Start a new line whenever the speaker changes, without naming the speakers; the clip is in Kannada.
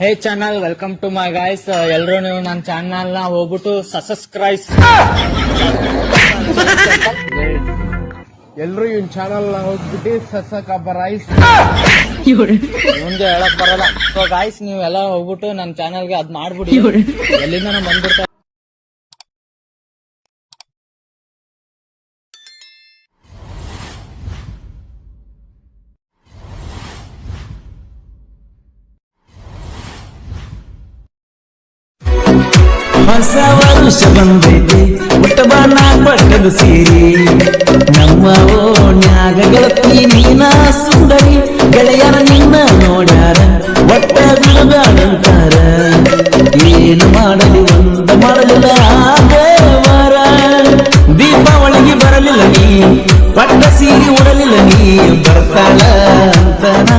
Hey channel welcome to my guys ಎಲ್ಲರೂ ನೀವು ನನ್ನ ಚಾನಲ್ನ ಹೋಗ್ಬಿಟ್ಟು ಸಬ್ಸ್ಕ್ರೈಬ್
ಎಲ್ರು ಇವನ್ ಚಾನಲ್ನ ಹೋಗ್ಬಿಟ್ಟು ಸಸಕ ರೈಸ್
ಮುಂದೆ ಹೇಳಕ್ ಬರಲ್ಲ. ಸೊ ಗಾಯ್ಸ್ ನೀವೆಲ್ಲ ಹೋಗ್ಬಿಟ್ಟು ನನ್ನ ಚಾನಲ್ಗೆ ಅದ್ ಮಾಡ್ಬಿಡಿ. ಎಲ್ಲಿಂದ ನಾನು ಬಂದ್ಬಿಡ್ತಾ
ಹೊಸ ವರುಷ ಬಂದೈತಿ. ಹುಟ್ಟಬಾನ ಪಟ್ಟದ ಸೀರಿ. ನಮ್ಮ ಓಣ್ಯಾಗ ಗೆಳತಿ ನೀನ ಸುಂದರಿ. ಗೆಳೆಯರ ನಿನ್ನ ನೋಡ್ಯಾರ, ಒಟ್ಟ ಬಿಡಬೇಡಂತಾರ ಏನು ಮಾಡಲಿ ಒಂದ ಮಾಡಲಿಲ್ಲ ದೇವರ. ದೀಪಾವಳಿಗೆ ಬರಲಿಲ್ಲ ನೀ, ಪಟ್ಟ ಸೀರೆ ಉಡಲಿಲ್ಲ ನೀ, ಬರ್ತಾಳ ಅಂತನ.